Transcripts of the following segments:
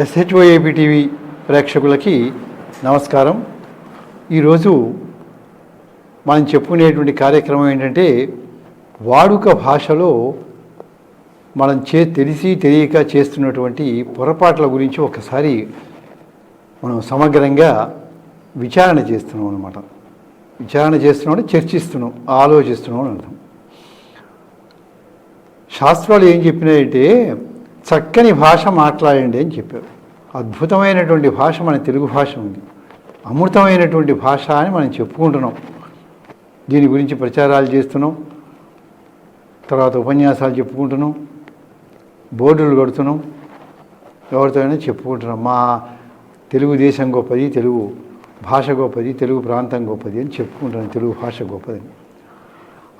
ఎస్హెచ్ఓఏపీ TV ప్రేక్షకులకి నమస్కారం. ఈరోజు మనం చెప్పుకునేటువంటి కార్యక్రమం ఏంటంటే వాడుక భాషలో మనం చే తెలిసి తెలియక చేస్తున్నటువంటి పొరపాట్ల గురించి ఒకసారి మనం సమగ్రంగా విచారణ చేస్తున్నాం అనమాట విచారణ చేస్తున్నాం అంటే చర్చిస్తున్నాం ఆలోచిస్తున్నాం అని అర్థం. శాస్త్రాలు ఏం చెప్పినాయంటే చక్కని భాష మాట్లాడండి అని చెప్పారు. అద్భుతమైనటువంటి భాష మన తెలుగు భాష ఉంది. అమృతమైనటువంటి భాష అని మనం చెప్పుకుంటున్నాం. దీని గురించి ప్రచారాలు చేస్తున్నాం. తర్వాత ఉపన్యాసాలు చెప్పుకుంటున్నాం. బోర్డులు కడుతున్నాం. ఎవరితో అయినా చెప్పుకుంటున్నాం. మా తెలుగుదేశం గొప్పది తెలుగు భాష గొప్పది తెలుగు ప్రాంతం గొప్పది అని చెప్పుకుంటున్నాం. తెలుగు భాష గొప్పదని.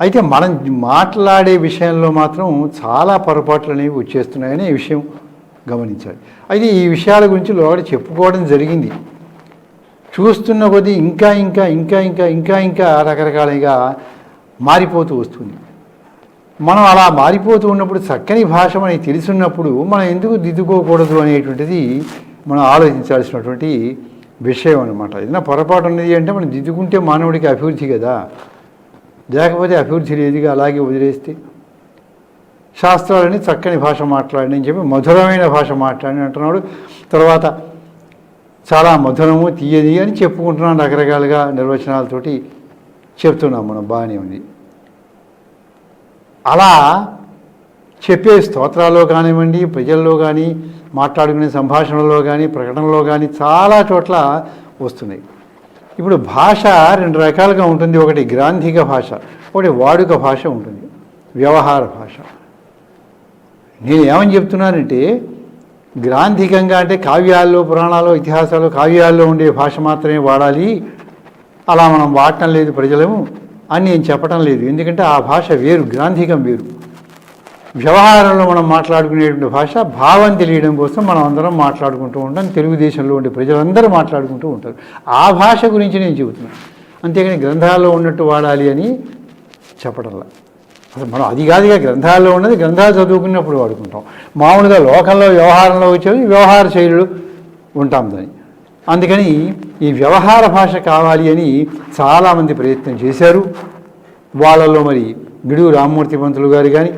అయితే మనం మాట్లాడే విషయంలో మాత్రం చాలా పొరపాట్లు అనేవి వచ్చేస్తున్నాయని ఈ విషయం గమనించాలి. అయితే ఈ విషయాల గురించి లోపల చెప్పుకోవడం జరిగింది. చూస్తున్న కొద్దీ ఇంకా ఇంకా ఇంకా ఇంకా ఇంకా ఇంకా రకరకాలుగా మారిపోతూ వస్తుంది. మనం అలా మారిపోతూ ఉన్నప్పుడు చక్కని భాష మనకి తెలుసున్నప్పుడు మనం ఎందుకు దిద్దుకోకూడదు అనేటువంటిది మనం ఆలోచించాల్సినటువంటి విషయం అనమాట ఏదైనా పొరపాటు ఉన్నది అంటే మనం దిద్దుకుంటే మానవుడికి అభివృద్ధి కదా. లేకపోతే అభివృద్ధి లేదుగా అలాగే వదిలేస్తే. శాస్త్రాలని చక్కని భాష మాట్లాడండి అని చెప్పి మధురమైన భాష మాట్లాడి అంటున్నాడు. తర్వాత చాలా మధురము తీయది అని చెప్పుకుంటున్నాం రకరకాలుగా నిర్వచనాలతోటి చెప్తున్నాం మనం బాగానే ఉంది. అలా చెప్పే స్తోత్రాల్లో కానివ్వండి ప్రజల్లో కానీ మాట్లాడుకునే సంభాషణలో కానీ ప్రకటనలో కానీ చాలా చోట్ల వస్తున్నాయి. ఇప్పుడు భాష రెండు రకాలుగా ఉంటుంది. ఒకటి గ్రాంధిక భాష ఒకటి వాడుక భాష ఉంటుంది. వ్యవహార భాష. నేను ఏమని చెప్తున్నానంటే గ్రాంధికంగా అంటే కావ్యాల్లో పురాణాల్లో ఇతిహాసాలు కావ్యాల్లో ఉండే భాష మాత్రమే వాడాలి. అలా మనం వాడటం లేదు ప్రజలము అని నేను చెప్పటం లేదు. ఎందుకంటే ఆ భాష వేరు గ్రాంధికం వేరు. వ్యవహారంలో మనం మాట్లాడుకునేటువంటి భాష భావం తెలియడం కోసం మనం అందరం మాట్లాడుకుంటూ ఉంటాం. తెలుగుదేశంలో ఉండే ప్రజలందరూ మాట్లాడుకుంటూ ఉంటారు. ఆ భాష గురించి నేను చెబుతున్నాను. అంతేగాని గ్రంథాల్లో ఉన్నట్టు వాడాలి అని చెప్పడంలా అసలు మనం అది కాదుగా గ్రంథాల్లో ఉన్నది గ్రంథాలు చదువుకున్నప్పుడు వాడుకుంటాం. మామూలుగా లోకంలో వ్యవహారంలో వచ్చేది వ్యవహార శైలులు ఉంటాం దాన్ని. అందుకని ఈ వ్యవహార భాష కావాలి అని చాలామంది ప్రయత్నం చేశారు. వాళ్ళల్లో మరి గిడుగు రామ్మూర్తి పంతులు గారు కానీ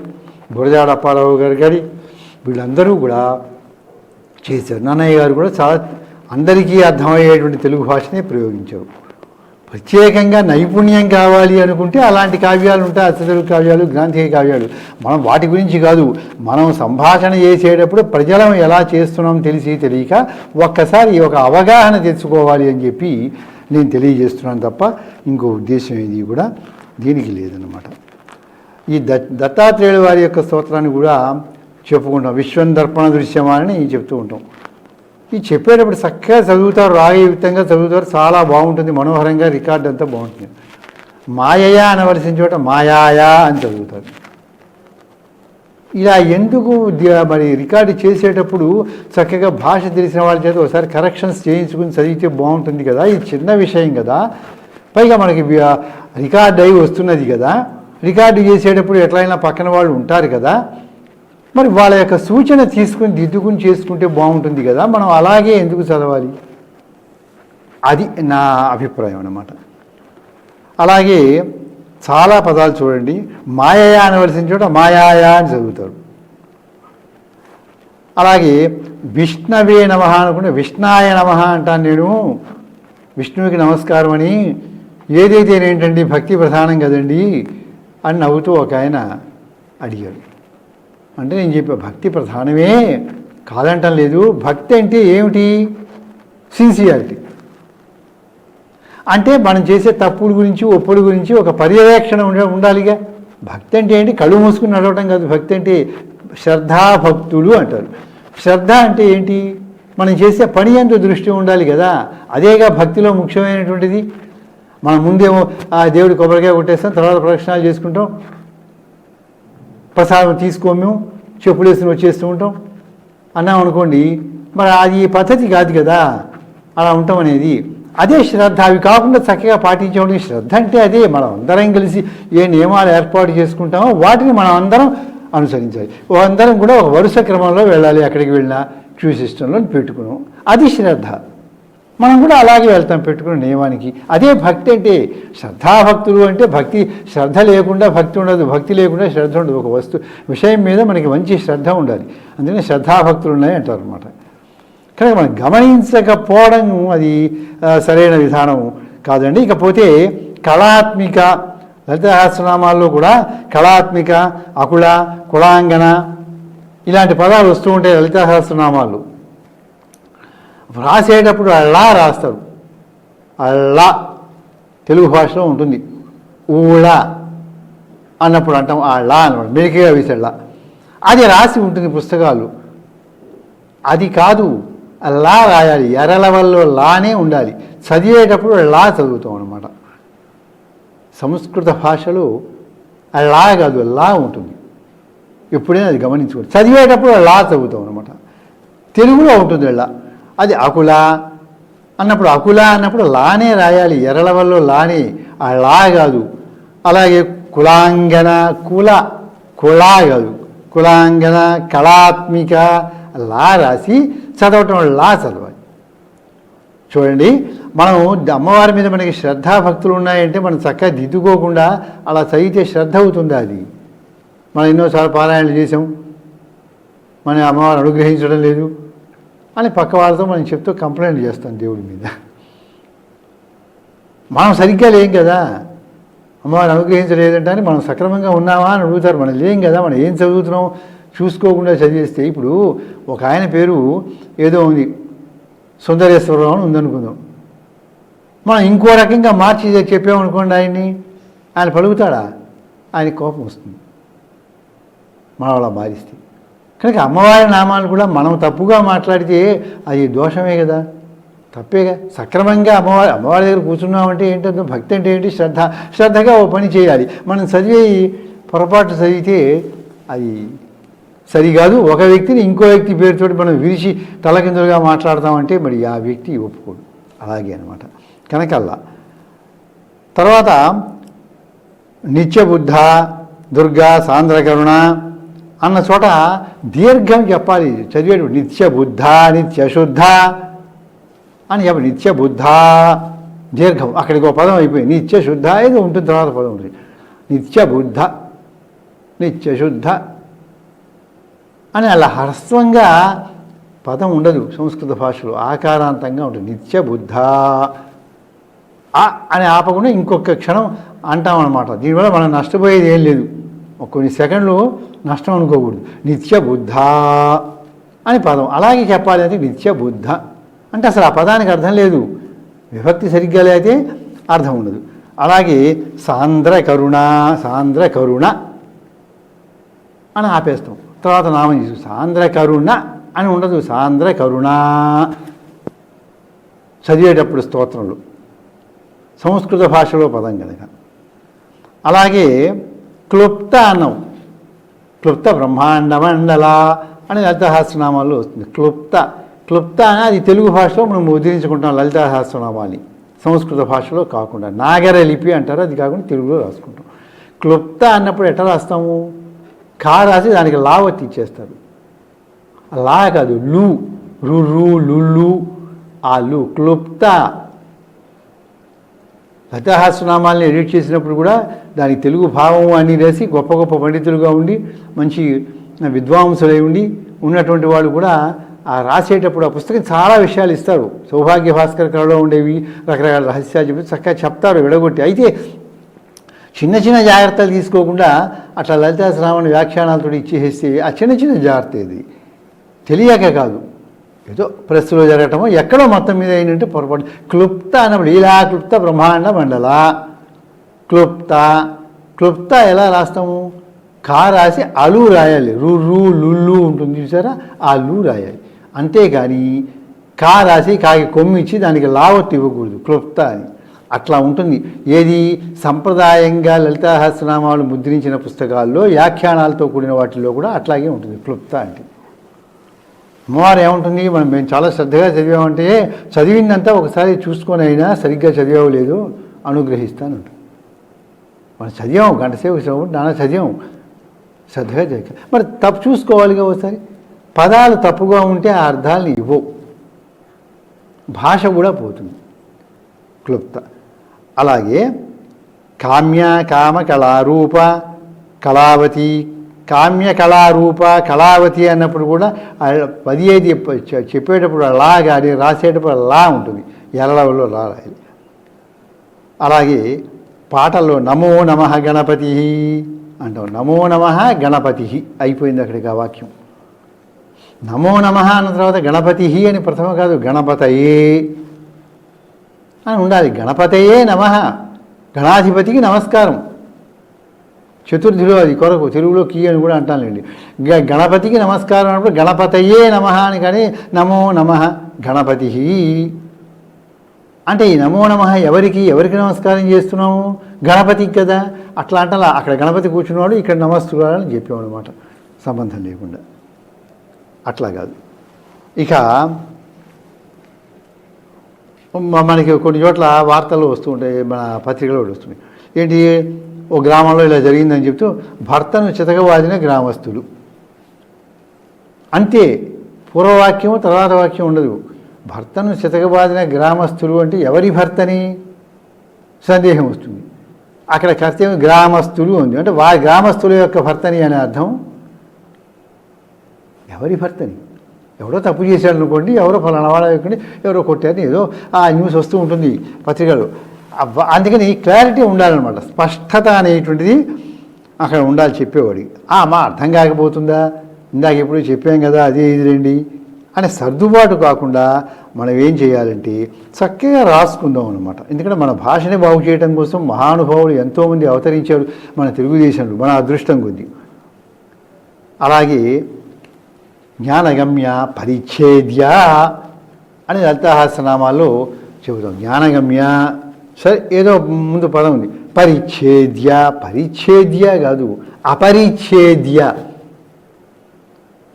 బురజాడ అప్పారావు గారు కానీ వీళ్ళందరూ కూడా చేశారు. నాన్నయ్య గారు కూడా చాలా అందరికీ అర్థమయ్యేటువంటి తెలుగు భాషనే ప్రయోగించారు. ప్రత్యేకంగా నైపుణ్యం కావాలి అనుకుంటే అలాంటి కావ్యాలు ఉంటాయి అచ్చతెలుగు కావ్యాలు గ్రాంథిక కావ్యాలు. మనం వాటి గురించి కాదు మనం సంభాషణ చేసేటప్పుడు ప్రజలం ఎలా చేస్తున్నాం తెలిసి తెలియక ఒక్కసారి ఒక అవగాహన తెచ్చుకోవాలి అని చెప్పి నేను తెలియజేస్తున్నాను తప్ప ఇంకో ఉద్దేశం ఇది కూడా దీనికి లేదన్నమాట. ఈ దత్తాత్రేయుల వారి యొక్క స్తోత్రాన్ని కూడా చెప్పుకుంటాం. విశ్వం దర్పణ దృశ్యమాని చెప్తూ ఉంటాం. ఈ చెప్పేటప్పుడు చక్కగా చదువుతారు రాగయుక్తంగా చదువుతారు. చాలా బాగుంటుంది. మనోహరంగా రికార్డ్ అంతా బాగుంటుంది. మాయయా అనవలసిన చోట మాయాయా అని చదువుతారు. ఇలా ఎందుకు మరి రికార్డు చేసేటప్పుడు చక్కగా భాష తెలిసిన వాళ్ళ చేత ఒకసారి కరెక్షన్స్ చేయించుకుని చదివితే బాగుంటుంది కదా? ఇది చిన్న విషయం కదా. పైగా మనకి రికార్డ్ అయి వస్తున్నది కదా. రికార్డు చేసేటప్పుడు ఎట్లయినా పక్కన వాళ్ళు ఉంటారు కదా మరి వాళ్ళ యొక్క సూచన తీసుకుని దిద్దుకుని చేసుకుంటే బాగుంటుంది కదా మనం అలాగే ఎందుకు చదవాలి? అది నా అభిప్రాయం అన్నమాట. అలాగే చాలా పదాలు చూడండి మాయయా అనవలసిన చోట మాయాయా అని చదువుతారు. అలాగే విష్ణవే నమ అనుకుంటే విష్ణాయ నమ అంటాను నేను. విష్ణువుకి నమస్కారం అని ఏదైతే ఏంటండి భక్తి ప్రధానం కదండి అని నవ్వుతూ ఒక ఆయన అడిగాడు. అంటే నేను చెప్పా భక్తి ప్రధానమే కాదంటం లేదు. భక్తి అంటే ఏమిటి? సిన్సియారిటీ అంటే మనం చేసే తప్పుల గురించి ఒప్పుల గురించి ఒక పర్యవేక్షణ ఉండ ఉండాలిగా. భక్తి అంటే ఏంటి? కళ్ళు మూసుకుని నడవటం కాదు. భక్తి అంటే శ్రద్ధాభక్తులు అంటారు. శ్రద్ధ అంటే ఏంటి? మనం చేసే పని ఎంతో దృష్టి ఉండాలి కదా. అదేగా భక్తిలో ముఖ్యమైనటువంటిది? మనం ముందేమో ఆ దేవుడి కొబ్బరికాయ కొట్టేస్తాం తర్వాత ప్రదక్షిణాలు చేసుకుంటాం. ప్రసాదం తీసుకోము చెప్పులు వేసుకుని వచ్చేస్తూ ఉంటాం. అన్నాం అనుకోండి మరి అది పద్ధతి కాదు కదా అలా ఉంటాం అనేది. అదే శ్రద్ధ అవి కాకుండా చక్కగా పాటించడం శ్రద్ధ అంటే అదే మనం అందరం కలిసి ఏ నియమాలు ఏర్పాటు చేసుకుంటామో వాటిని మనం అందరం అనుసరించాలి. అందరం కూడా ఒక వరుస క్రమంలో వెళ్ళాలి ఎక్కడికి వెళ్ళినా క్యూ సిస్టంలో పెట్టుకున్నాం. అది శ్రద్ధ. మనం కూడా అలాగే వెళ్తాం పెట్టుకున్న నియమానికి. అదే భక్తి అంటే శ్రద్ధాభక్తులు అంటే భక్తి శ్రద్ధ లేకుండా భక్తి ఉండదు భక్తి లేకుండా శ్రద్ధ ఉండదు. ఒక వస్తు విషయం మీద మనకి మంచి శ్రద్ధ ఉండాలి. అందుకని శ్రద్ధాభక్తులు ఉన్నాయి అంటారు అనమాట కనుక మనం గమనించకపోవడం అది సరైన విధానం కాదండి. ఇకపోతే కళాత్మిక లలిత సహస్రనామాల్లో కూడా కళాత్మిక అకుళ కుళాంగన ఇలాంటి పదాలు వస్తూ ఉంటాయి లలిత సహస్రనామాలు. రాసేటప్పుడు అల్లా రాస్తారు అల్లా తెలుగు భాషలో ఉంటుంది. ఊళా అన్నప్పుడు అంటాం అల్లా అనమాట అన్నమాట మెలికగా వేసేళ్ళ అది రాసి ఉంటుంది పుస్తకాలు. అది కాదు అల్లా లా రాయాలి. ఎరల వల్ల లానే ఉండాలి. చదివేటప్పుడు లా చదువుతాం అనమాట సంస్కృత భాషలో అల్లా లా కాదు లా ఉంటుంది. ఎప్పుడైనా అది గమనించుకోండి. చదివేటప్పుడు లా చదువుతాం అనమాట తెలుగులో ఉంటుంది లా అది అకుల. అన్నప్పుడు అకుల అన్నప్పుడు లానే రాయాలి. ఎరల వల్ల లానే. ఆ లా కాదు. అలాగే కులాంగన కుల కులా కాదు. కులాంగన కళాత్మిక లా రాసి చదవటం లా చదవాలి. చూడండి మనం అమ్మవారి మీద మనకి శ్రద్ధాభక్తులు ఉన్నాయంటే మనం చక్కగా దిద్దుకోకుండా అలా చదివితే శ్రద్ధ అవుతుంది అది? మనం ఎన్నోసార్లు పారాయణలు చేసాం మన అమ్మవారు అనుగ్రహించడం లేదు. అని పక్క వాళ్ళతో మనం చెప్తూ కంప్లైంట్ చేస్తాం దేవుడి మీద. మనం సరిగ్గా లేం కదా. అమ్మవారు అనుగ్రహించలేదంటే అని మనం సక్రమంగా ఉన్నామా అని అడుగుతారు. మనం లేం కదా. మనం ఏం చదువుతున్నాం చూసుకోకుండా చదివేస్తే ఇప్పుడు ఒక ఆయన పేరు ఏదో ఉంది. సుందరేశ్వరరావు అని ఉందనుకుందాం. మనం ఇంకో రకంగా మార్చి చెప్పామనుకోండి ఆయన్ని. ఆయన పలుకుతాడా? ఆయన కోపం వస్తుంది. మనం అలా మారిస్తే కనుక అమ్మవారి నామాలు కూడా మనం తప్పుగా మాట్లాడితే అది దోషమే కదా. తప్పేగా. సక్రమంగా అమ్మవారి అమ్మవారి దగ్గర కూర్చున్నామంటే ఏంటంటే భక్తి అంటే ఏంటి? శ్రద్ధ. శ్రద్ధగా ఓ పని చేయాలి. మనం చదివే పొరపాటు చదివితే అది సరికాదు ఒక వ్యక్తిని ఇంకో వ్యక్తి పేరుతో మనం విరిచి తలకిందులుగా మాట్లాడతామంటే మరి ఆ వ్యక్తి ఒప్పుకోడు. అలాగే అనమాట కనకల్లా. తర్వాత నిత్యబుద్ధ దుర్గా సాంద్రకరుణ అన్న చోట దీర్ఘం చెప్పాలి. చదివేటప్పుడు నిత్యబుద్ధ నిత్యశుద్ధ అని చెప్పి నిత్యబుద్ధ దీర్ఘం. అక్కడికి ఒక పదం అయిపోయి నిత్య శుద్ధ ఏదో ఉంటుంది తర్వాత పదం ఉంటుంది నిత్య బుద్ధ నిత్య శుద్ధ అని అలా హ్రస్వంగా పదం ఉండదు సంస్కృత భాషలో. ఆకారాంతంగా ఉంటుంది. నిత్యబుద్ధ ఆ అని ఆపకుండా ఇంకొక క్షణం అంటామన్నమాట. దీనివల్ల మనం నష్టపోయేది ఏం లేదు. కొన్ని సెకండ్లు నష్టం అనుకోకూడదు. నిత్య బుద్ధ అని పదం. అలాగే చెప్పాలి అంటే నిత్య బుద్ధ. అంటే అసలు ఆ పదానికి అర్థం లేదు. విభక్తి సరిగ్గా లేకపోతే అర్థం ఉండదు. అలాగే సాంద్ర కరుణ సాంద్ర కరుణ అని ఆపేస్తాం. తర్వాత నామం చేసు సాంద్ర కరుణ అని ఉండదు. సాంద్ర కరుణ. చదివేటప్పుడు స్తోత్రంలో. సంస్కృత భాషలో పదం కనుక. అలాగే క్లుప్త అన్నం క్లుప్త బ్రహ్మాండ మండల అని లలితహాస్యనామాల్లో వస్తుంది. క్లుప్త. క్లుప్త అని అది తెలుగు భాషలో మనం ఉద్ధరించుకుంటాం లలితహాస్యనామాన్ని సంస్కృత భాషలో కాకుండా. నాగర లిపి అంటారు అది కాకుండా తెలుగులో రాసుకుంటాం. క్లుప్త అన్నప్పుడు ఎట్లా రాస్తాము? కా రాసి దానికి లావత్తి ఇచ్చేస్తారు. లా కాదు లు. రు రు లు ఆ లు. క్లుప్త. లతాహాస్యనామాల్ని ఎడిట్ చేసినప్పుడు కూడా దానికి తెలుగు భావం అని వేసి గొప్ప గొప్ప పండితులుగా ఉండి మంచి విద్వాంసులై ఉండి ఉన్నటువంటి వాళ్ళు కూడా ఆ రాసేటప్పుడు ఆ పుస్తకం చాలా విషయాలు ఇస్తారు. సౌభాగ్య భాస్కర్ కళలో ఉండేవి రకరకాల రహస్యాలు చెప్పి చక్కగా చెప్తారు విడగొట్టి. అయితే చిన్న చిన్న జాగ్రత్తలు తీసుకోకుండా అట్లా లలితా శ్రావణ వ్యాఖ్యానాలతో ఇచ్చేసేస్తే ఆ చిన్న చిన్న జాగ్రత్త ఇది తెలియక కాదు. ఏదో ప్రెస్లో జరగటమో ఎక్కడో మొత్తం మీద ఏంటంటే పొరపాటు. క్లుప్త అన్నప్పుడు ఇలా క్లుప్త బ్రహ్మాండ మండల. క్లుప్త. క్లుప్త ఎలా రాస్తాము? కా రాసి అలు రాయాలి. రు రు లుల్లు ఉంటుంది చూసారా? ఆ లు రాయాలి. అంతేగాని కా రాసి కాకి కొమ్మిచ్చి దానికి లావత్తు ఇవ్వకూడదు. క్లుప్త అని. అట్లా ఉంటుంది. ఏది? సంప్రదాయంగా లలితాహస్రనామాలు ముద్రించిన పుస్తకాల్లో వ్యాఖ్యానాలతో కూడిన వాటిల్లో కూడా అట్లాగే ఉంటుంది. క్లుప్త అంటే. అమ్మవారు ఏముంటుంది? మనం మేము చాలా శ్రద్ధగా చదివామంటే చదివిందంతా ఒకసారి చూసుకొని అయినా సరిగ్గా చదివావు లేదు అనుగ్రహిస్తాను మనం చదివాం గంట సేపు చదివాం నాన్న చదివాం శ్రద్ధగా చదివా మరి తప్పు చూసుకోవాలిగా ఒకసారి. పదాలు తప్పుగా ఉంటే ఆ అర్థాలను ఇవ్వవు భాష కూడా పోతుంది. క్లుప్త. అలాగే కామ్య కామ కళారూప కళావతి కామ్య కళారూప కళావతి అన్నప్పుడు కూడా పది ఏది చెప్పేటప్పుడు లా కానీ రాసేటప్పుడు లా ఉంటుంది. ఎల్లవలో లా రాయాలి. అలాగే పాటల్లో నమో నమ గణపతి అంటాం. నమో నమ గణపతి అయిపోయింది అక్కడికి ఆ వాక్యం. నమో నమ అన్న తర్వాత గణపతి అని ప్రథమ కాదు గణపతయే అని ఉండాలి. గణపతయే నమ గణాధిపతికి నమస్కారం. చతుర్థిలో అది కొరకు తెలుగులో కీ అని కూడా అంటానులేండి గ- గణపతికి నమస్కారం అన్నప్పుడు గణపతయే నమ అని కానీ నమో నమ గణపతి అంటే ఈ నమో నమ ఎవరికి ఎవరికి నమస్కారం చేస్తున్నాము? గణపతికి కదా. అట్లా అంటే అక్కడ గణపతి కూర్చున్నవాడు ఇక్కడ నమస్తురాలు అని అనమాట సంబంధం లేకుండా. అట్లా కాదు. ఇక మనకి కొన్ని చోట్ల వార్తలు వస్తూ ఉంటాయి మన పత్రికలు కూడా వస్తున్నాయి. ఏంటి? ఓ గ్రామంలో ఇలా జరిగిందని చెప్తూ భర్తను చితకవాదిన గ్రామస్తులు. అంతే. పూర్వవాక్యం తర్వాత వాక్యం ఉండదు. భర్తను చితకబాదిన గ్రామస్తులు అంటే ఎవరి భర్తని? సందేహం వస్తుంది. అక్కడ కర్తవ్యం గ్రామస్తులు ఉంది. అంటే వారి గ్రామస్తుల యొక్క భర్తని అనే అర్థం ఎవరి భర్తని? ఎవరో తప్పు చేశాడు అనుకోండి ఎవరో ఫలానా వాడు ఎవరో కొట్టారని ఏదో ఆ న్యూస్ వస్తూ ఉంటుంది పత్రికలు అందుకని క్లారిటీ ఉండాలన్నమాట. స్పష్టత అనేటువంటిది అక్కడ ఉండాలి చెప్పేవాడికి. ఆ మా అర్థం కాకపోతుందా? ఇందాక ఎప్పుడు చెప్పాం కదా అదే ఇది రండి. అనే సర్దుబాటు కాకుండా మనం ఏం చేయాలంటే చక్కగా రాసుకుందాం అనమాట ఎందుకంటే మన భాషని బాగు చేయడం కోసం మహానుభావులు ఎంతోమంది అవతరించారు మన తెలుగుదేశంలో మన అదృష్టం కొద్ది. అలాగే జ్ఞానగమ్య పరిచ్ఛేద్య అని లలితాహాస్యనామాల్లో చెబుతాం. జ్ఞానగమ్య సరే ఏదో ముందు పదం ఉంది. పరిచ్ఛేద్య పరిచ్ఛేద్య కాదు అపరిచ్ఛేద్య.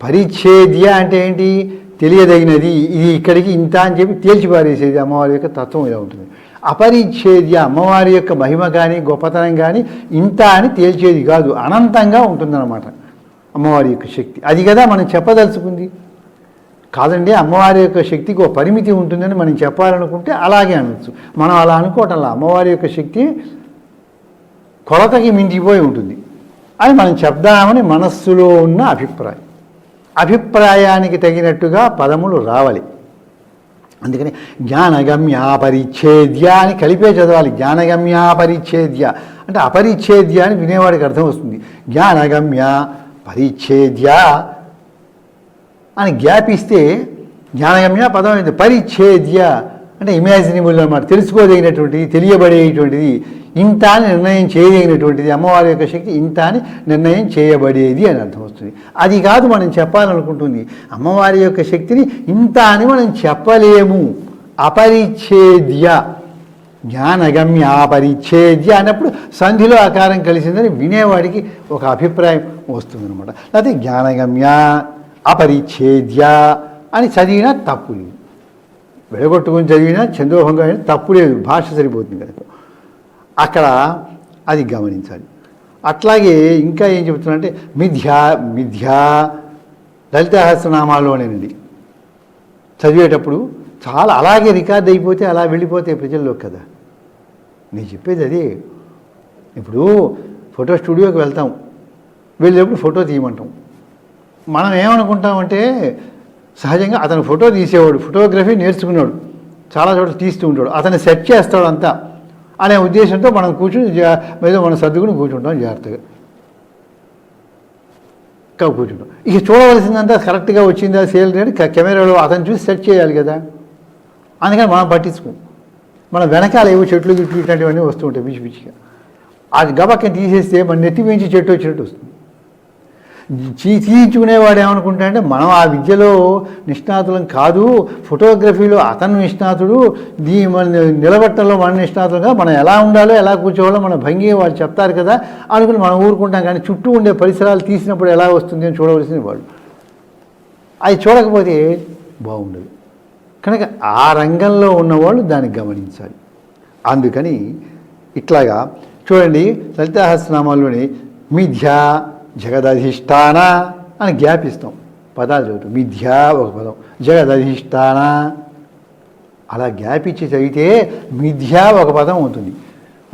పరిచ్ఛేద్య అంటే ఏంటి? తెలియదగినది. ఇది ఇక్కడికి ఇంత అని చెప్పి తేల్చిపారేసేది అమ్మవారి యొక్క తత్వం ఇలా ఉంటుంది. అపరిచ్ఛేద్య అమ్మవారి యొక్క మహిమ కానీ గొప్పతనం కానీ ఇంత అని తేల్చేది కాదు. అనంతంగా ఉంటుందన్నమాట అమ్మవారి యొక్క శక్తి. అది కదా మనం చెప్పదలుచుకుంది. కాదండి అమ్మవారి యొక్క శక్తికి ఒక పరిమితి ఉంటుందని మనం చెప్పాలనుకుంటే అలాగే అనొచ్చు. మనం అలా అనుకోవటంలా. అమ్మవారి యొక్క శక్తి కొలతకి మించిపోయి ఉంటుంది. అని మనం చెప్దామని మనస్సులో ఉన్న అభిప్రాయం. అభిప్రాయానికి తగినట్టుగా పదములు రావాలి. అందుకని జ్ఞానగమ్య పరిచ్ఛేద్య అని కలిపే చదవాలి. జ్ఞానగమ్య పరిచ్ఛేద్య అంటే అపరిచ్ఛేద్య అని వినేవాడికి అర్థం వస్తుంది. జ్ఞానగమ్య పరిచ్ఛేద్య అని జ్ఞాపిస్తే జ్ఞానగమ్య పదం అయింది పరిచ్ఛేద్య అంటే ఇమాజినబుల్ అన్నమాట. తెలుసుకోదగినటువంటిది తెలియబడేటువంటిది. ఇంత అని నిర్ణయం చేయదగినటువంటిది అమ్మవారి యొక్క శక్తి ఇంత అని నిర్ణయం చేయబడేది అని అర్థం వస్తుంది. అది కాదు మనం చెప్పాలనుకుంటుంది. అమ్మవారి యొక్క శక్తిని ఇంత అని మనం చెప్పలేము. అపరిచ్ఛేద్య. జ్ఞానగమ్య అపరిచ్ఛేద్య అన్నప్పుడు సంధిలో ఆకారం కలిసిందని వినేవాడికి ఒక అభిప్రాయం వస్తుందన్నమాట. లేకపోతే జ్ఞానగమ్య అపరిచ్ఛేద్య అని చదివినా తప్పు లేదు. విడగొట్టుకుని చదివినా చంద్రోభంగా తప్పు లేదు. భాష సరిపోతుంది కనుక అక్కడ అది గమనించాలి. అట్లాగే ఇంకా ఏం చెబుతున్నారంటే మిథ్యా మిథ్యా లలితహస్రనామాల్లోనేనండి చదివేటప్పుడు చాలా అలాగే రికార్డ్ అయిపోతే అలా వెళ్ళిపోతే ప్రజల్లో కదా. నేను చెప్పేది అదే. ఇప్పుడు ఫోటో స్టూడియోకి వెళ్తాం. వెళ్ళేటప్పుడు ఫోటో తీయమంటాం. మనం ఏమనుకుంటామంటే సహజంగా అతను ఫోటో తీసేవాడు ఫోటోగ్రఫీ నేర్చుకున్నాడు. చాలా చోట్ల తీస్తూ ఉంటాడు. అతను సెట్ చేస్తాడు అంతా. అనే ఉద్దేశంతో మనం కూర్చుని జా- ఏదో మనం సర్దుకుని కూర్చుంటాం జాగ్రత్తగా. ఇంకా కూర్చుంటాం. ఇక చూడవలసిందంతా కరెక్ట్గా వచ్చిందా సేల్ రేట్? కెమెరాలో అతను చూసి సెట్ చేయాలి కదా. అందుకని మనం పట్టించుకోం. మన వెనకాల ఏవో చెట్లు గిట్లు ఇట్లాంటివన్నీ వస్తూ ఉంటాయి పిచ్చి పిచ్చిగా. అది గబక్కని తీసేస్తే మన నెత్తి మించి చెట్టు వచ్చినట్టు వస్తుంది. చీ- తీయించుకునేవాడు ఏమనుకుంటాడంటే మనం ఆ విద్యలో నిష్ణాతులం కాదు. ఫోటోగ్రఫీలో అతను నిష్ణాతుడు. దీ మన నిలబట్టంలో మన నిష్ణాతులుగా మనం ఎలా ఉండాలో ఎలా కూర్చోవాలో మన భంగి వాళ్ళు చెప్తారు కదా అనుకుని మనం ఊరుకుంటాం. కానీ చుట్టూ ఉండే పరిసరాలు తీసినప్పుడు ఎలా వస్తుంది అని చూడవలసింది వాళ్ళు అది చూడకపోతే బాగుండదు. కనుక ఆ రంగంలో ఉన్నవాళ్ళు దాన్ని గమనించాలి. అందుకని ఇట్లాగా చూడండి లలితాహస్నామాల్లోని మిథ్యా జగదధిష్టాన అని జ్ఞాపిస్తాం. పదాలు చదువుతాం. మిథ్యా ఒక పదం. జగదధిష్టాన. అలా జ్ఞాపించి చదివితే మిథ్యా ఒక పదం అవుతుంది.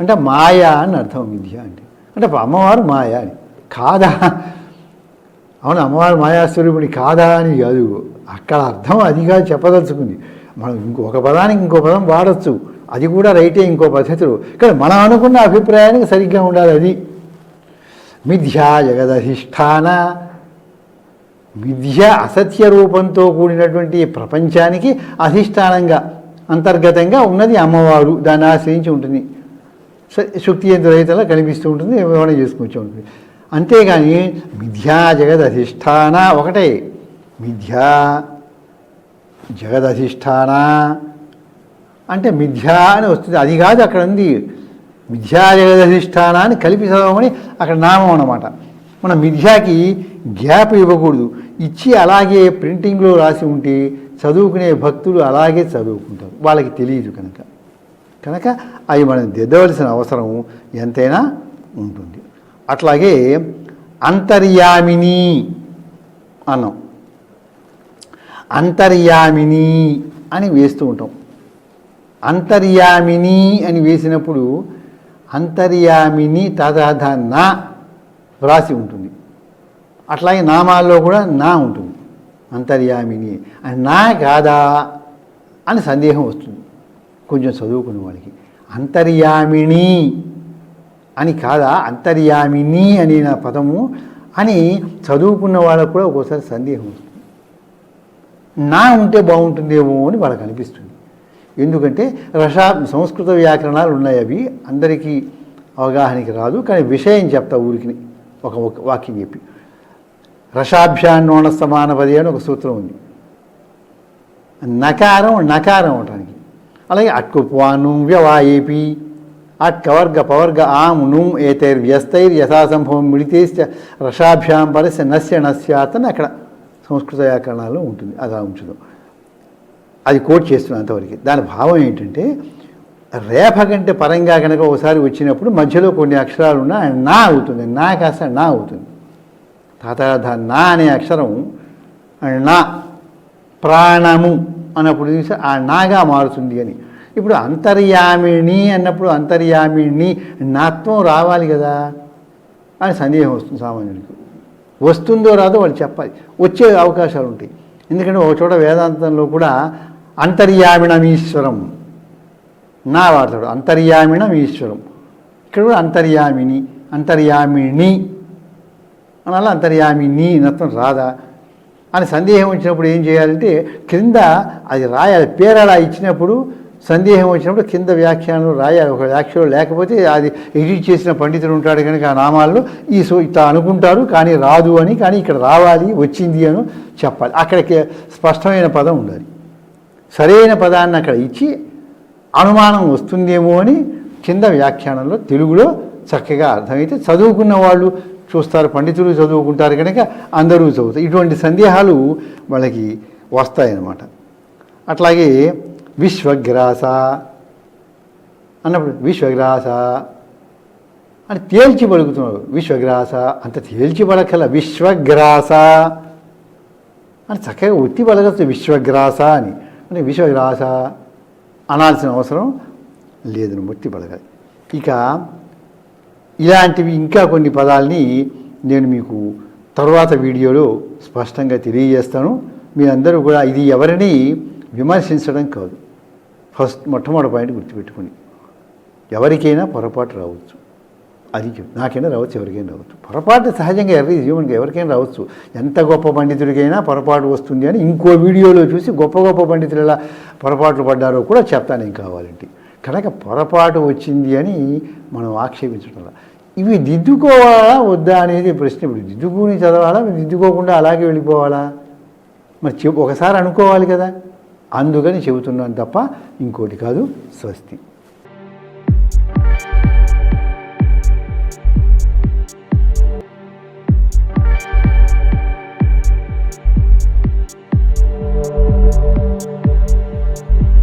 అంటే మాయా అని అర్థం మిథ్య అంటే. అంటే అమ్మవారు మాయా అని. కాదా? అవును అమ్మవారు మాయాస్వరూపుడి కాదా అని కాదు. అక్కడ అర్థం అదిగా చెప్పదలుచుకుంది. మనం ఇంకొక పదానికి ఇంకో పదం వాడచ్చు. అది కూడా రైటే ఇంకో పద్ధతిలో. కానీ మనం అనుకున్న అభిప్రాయానికి సరిగ్గా ఉండాలి అది. మిథ్యా జగదధిష్టాన. మిథ్య అసత్య రూపంతో కూడినటువంటి ప్రపంచానికి అధిష్టానంగా అంతర్గతంగా ఉన్నది అమ్మవారు. దాన్ని ఆశ్రయించి ఉంటుంది. స- శుక్తి రహితంగా కనిపిస్తూ ఉంటుంది వివరణ చేసుకొచ్చి ఉంటుంది. అంతేగాని మిథ్యా జగదధిష్టాన ఒకటే. మిథ్యా జగదధిష్టాన. అంటే మిథ్యా అని వస్తుంది. అది కాదు అక్కడ ఉంది. మిథ్యా జగదధిష్టాన కలిపి చదవమని అక్కడ నామం అన్నమాట. మన మిథ్యాకి గ్యాప్ ఇవ్వకూడదు. ఇచ్చి అలాగే ప్రింటింగ్లో రాసి ఉంటే చదువుకునే భక్తులు అలాగే చదువుకుంటారు. వాళ్ళకి తెలియదు కనుక. కనుక అవి మనం దిద్దవలసిన అవసరం ఎంతైనా ఉంటుంది. అట్లాగే అంతర్యామిని అన్నాం. అంతర్యామిని అని వేస్తూ ఉంటాం. అంతర్యామిని అని వేసినప్పుడు అంతర్యామిని తదాధ నా వ్రాసి ఉంటుంది. అట్లాగే నామాల్లో కూడా నా ఉంటుంది. అంతర్యామిని. అని నా కాదా అని సందేహం వస్తుంది. కొంచెం చదువుకున్న వాళ్ళకి. అంతర్యామిణి అని కాదా? అంతర్యామిని అనే నా పదము అని చదువుకున్న వాళ్ళకు కూడా ఒక్కోసారి సందేహం వస్తుంది. నా ఉంటే బాగుంటుందేమో అని వాళ్ళకి అనిపిస్తుంది. ఎందుకంటే రషా సంస్కృత వ్యాకరణాలు ఉన్నాయి అవి. అందరికీ అవగాహనకి రాదు. కానీ విషయం చెప్తా ఊరికి ఒక వాక్యం చెప్పి. రషాభ్యాన్నోణ సమానపది అని ఒక సూత్రం ఉంది. నకారం నకారం అవటానికి అలాగే అట్కుప్వాను వ్యవాయేపి. అట్కవర్గ పవర్గ ఆం నుం ఏతైర్ వ్యస్తైర్ యథాసంభవం మిడితే రషాభ్యాం పరస్య నస్య నస్యాత్ అని అక్కడ సంస్కృత వ్యాకరణాలు ఉంటుంది. అలా ఉంచుదాం. అది కోట్ చేస్తున్నాను అంతవరకు. దాని భావం ఏంటంటే రేఫ కంటే పరంగా కనుక ఒకసారి వచ్చినప్పుడు మధ్యలో కొన్ని అక్షరాలు ఉన్నా నా అవుతుంది నా కాస్త నా అవుతుంది. తాత నా అనే అక్షరం నా ప్రాణము అన్నప్పుడు చూసి ఆ నాగా మారుతుంది అని. ఇప్పుడు అంతర్యామిణి అన్నప్పుడు అంతర్యామిణి నాత్వం రావాలి కదా అని సందేహం వస్తుంది సామాన్యుడికి. వస్తుందో రాదో వాళ్ళు చెప్పాలి. వచ్చే అవకాశాలు ఉంటాయి. ఎందుకంటే ఒక చోట వేదాంతంలో కూడా అంతర్యామిణమీశ్వరం. నా వాడతాడు అంతర్యామిణమీశ్వరం. ఇక్కడ కూడా అంతర్యామిని అంతర్యామిణి. అనాల అంతర్యామిని నత్వం రాదా? అని సందేహం వచ్చినప్పుడు ఏం చేయాలంటే క్రింద అది రాయాలి పేరు అలా ఇచ్చినప్పుడు సందేహం వచ్చినప్పుడు కింద వ్యాఖ్యానం రాయాలి. ఒక వ్యాఖ్యలో లేకపోతే అది ఎడిట్ చేసిన పండితుడు ఉంటాడు కనుక ఆ నామాల్లో ఈ సో ఇట్లా అనుకుంటారు కానీ రాదు అని కానీ ఇక్కడ రావాలి వచ్చింది అని చెప్పాలి. అక్కడికి స్పష్టమైన పదం ఉండాలి. సరైన పదాన్ని అక్కడ ఇచ్చి అనుమానం వస్తుందేమో అని కింద వ్యాఖ్యానంలో తెలుగులో చక్కగా అర్థమైతే చదువుకున్న వాళ్ళు చూస్తారు పండితులు చదువుకుంటారు కనుక అందరూ చదువుతారు. ఇటువంటి సందేహాలు వాళ్ళకి వస్తాయన్నమాట. అట్లాగే విశ్వగ్రాస అన్నప్పుడు విశ్వగ్రాస అని తేల్చి పలుకుతున్నారు. విశ్వగ్రాస అంత తేల్చి పలకల విశ్వగ్రాస అని చక్కగా ఒత్తి పలకచ్చు విశ్వగ్రాస అని. అంటే విశ్వగ్రాస అనాల్సిన అవసరం లేదు ఒత్తి పలకాలి ఇక ఇలాంటివి ఇంకా కొన్ని పదాలని నేను మీకు తర్వాత వీడియోలో స్పష్టంగా తెలియజేస్తాను. మీరందరూ కూడా ఇది ఎవరిని విమర్శించడం కాదు. ఫస్ట్ మొట్టమొదటి పాయింట్ గుర్తుపెట్టుకుని ఎవరికైనా పొరపాటు రావచ్చు. అది నాకైనా రావచ్చు ఎవరికైనా రావచ్చు. పొరపాటు సహజంగా ఎవరి జీవన్కి ఎవరికైనా రావచ్చు. ఎంత గొప్ప పండితుడికైనా పొరపాటు వస్తుంది అని ఇంకో వీడియోలో చూసి గొప్ప గొప్ప పండితులు ఎలా పొరపాట్లు పడ్డారో కూడా చెప్తాను ఏం కావాలంటే. కనుక పొరపాటు వచ్చింది అని మనం ఆక్షేపించడం ఇవి దిద్దుకోవాలా వద్దా అనేది ప్రశ్న ఇప్పుడు. దిద్దుకుని చదవాలా దిద్దుకోకుండా అలాగే వెళ్ళిపోవాలా? మరి చె ఒకసారి అనుకోవాలి కదా. అందుకని చెబుతున్నాను తప్ప ఇంకోటి కాదు స్వస్తి.